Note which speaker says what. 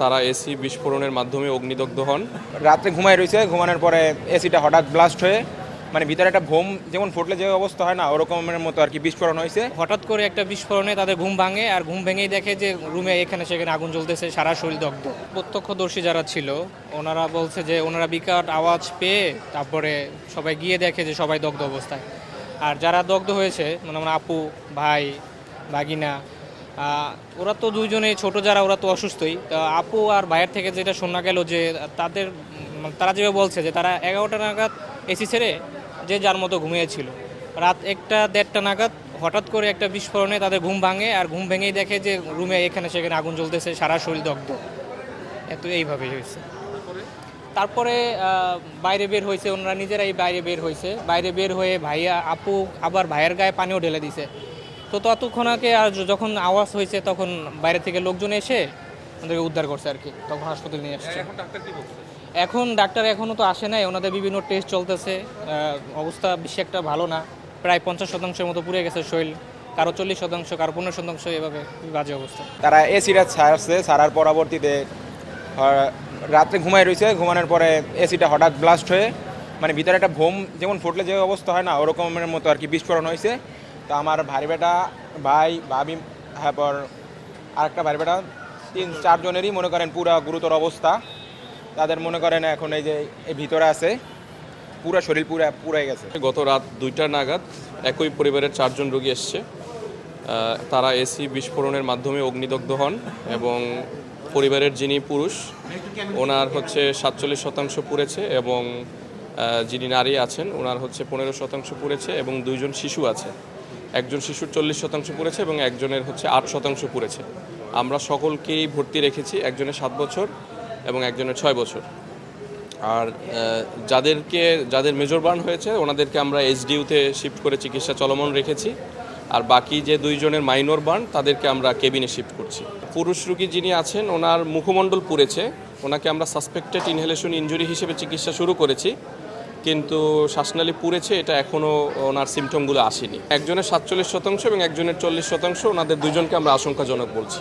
Speaker 1: তারা এসি বিস্ফোরণের মাধ্যমে অগ্নিদগ্ধ হন।
Speaker 2: রাত্রে ঘুমায় রয়েছে ঘুমানোর পরে এসিটা হঠাৎ ব্লাস্ট হয়ে মানে ভিতরে একটা ভোম যেমন ফুটলে যে অবস্থা হয় না ওরকমের মতো আর কি বিস্ফোরণ হয়েছে।
Speaker 3: হঠাৎ করে একটা বিস্ফোরণে তাদের ঘুম ভাঙে আর ঘুম ভেঙেই দেখে যে রুমে এখানে সেখানে আগুন জ্বলতেছে সারা শরীর দগ্ধ। প্রত্যক্ষদর্শী যারা ছিল ওনারা বলছে যে ওনারা বিকট আওয়াজ পেয়ে তারপরে সবাই গিয়ে দেখে যে সবাই দগ্ধ অবস্থায়। আর যারা দগ্ধ হয়েছে মানে আমার আপু ভাই বাগিনা ওরা তো দুইজনেই ছোট যারা ওরা তো অসুস্থই। তা আপু আর ভাইয়ের থেকে যেটা শোনা গেল যে তাদের তারা যেভাবে বলছে যে তারা এগারোটা নাগাদ এসি ছেড়ে যে যার মতো ঘুমিয়েছিল। রাত একটা দেড়টা নাগাদ হঠাৎ করে একটা বিস্ফোরণে তাদের ঘুম ভাঙে আর ঘুম ভেঙেই দেখে যে রুমে এখানে সেখানে আগুন জ্বলতেছে সারা শরীর দগ্ধ। এত এইভাবেই হয়েছে। তারপরে? বাইরে বের হয়েছে ওনারা নিজেরাই বাইরে বের হয়েছে। বাইরে বের হয়ে ভাইয়া আপু আবার ভাইয়ের গায়ে পানিও ঢেলে দিছে। তো ততক্ষণ আগে আর যখন আওয়াজ হয়েছে তখন বাইরে থেকে লোকজন এসে ওদেরকে উদ্ধার করছে আর কি তখন হাসপাতালে নিয়ে আসছে এখন ডাক্তার এখনও তো আসে নাই ওনাদের বিভিন্ন টেস্ট চলতেছে অবস্থা বেশি একটা ভালো না প্রায় পঞ্চাশ শতাংশের মতো পুড়ে গেছে শরীর কারও চল্লিশ শতাংশ কারও পনেরো শতাংশ এভাবে বাজে অবস্থা।
Speaker 2: তারা এসিটা ছাড়ছে ছাড়ার পরবর্তীতে রাত্রে ঘুমায় রয়েছে ঘুমানোর পরে এসিটা হঠাৎ ব্লাস্ট হয়ে মানে ভিতরে একটা ভোম যেমন ফুটলে যে অবস্থা হয় না ওরকমের মতো আর কি বিস্ফোরণ হয়েছে। তো আমার ভাই বেটা, ভাই, ভাবি তারপর আরেকটা ভাই বেটা, তিন চারজনেরই মনে করেন পুরা গুরুতর অবস্থা। তাদের মনে করেন এখন এই যে ভিতরে আছে, পুরা শরীর পুরা পুরাই গেছে।
Speaker 1: গত রাত দুইটা নাগাদ একই পরিবারের চারজন রোগী এসছে। তারা এসি বিস্ফোরণের মাধ্যমে অগ্নিদগ্ধ হন এবং পরিবারের যিনি পুরুষ, ওনার হচ্ছে সাতচল্লিশ শতাংশ পুড়েছে এবং যিনি নারী আছেন, ওনার হচ্ছে পনেরো শতাংশ পুড়েছে এবং দুইজন শিশু আছে। একজন শিশুর চল্লিশ শতাংশ পুড়েছে এবং একজনের হচ্ছে আট শতাংশ পুড়েছে। আমরা সকলকেই ভর্তি রেখেছি, একজনের সাত বছর এবং একজনের ছয় বছর। আর যাদেরকে, যাদের মেজর বার্ন হয়েছে, ওনাদেরকে আমরা এইচডিউতে শিফট করে চিকিৎসা চলমান রেখেছি। আর বাকি যে দুইজনের মাইনর বার্ন তাদেরকে আমরা কেবিনে শিফট করছি। পুরুষ রুগী যিনি আছেন, ওনার মুখমণ্ডল পুড়েছে। ওনাকে আমরা সাসপেক্টেড ইনহেলেশন ইঞ্জুরি হিসেবে চিকিৎসা শুরু করেছি। কিন্তু শ্বাসনালী পুড়েছে, এটা এখনও ওনার সিমটমগুলো আসেনি। একজনের সাতচল্লিশ শতাংশ এবং একজনের চল্লিশ শতাংশ, ওনাদের দুজনকে আমরা আশঙ্কাজনক বলছি।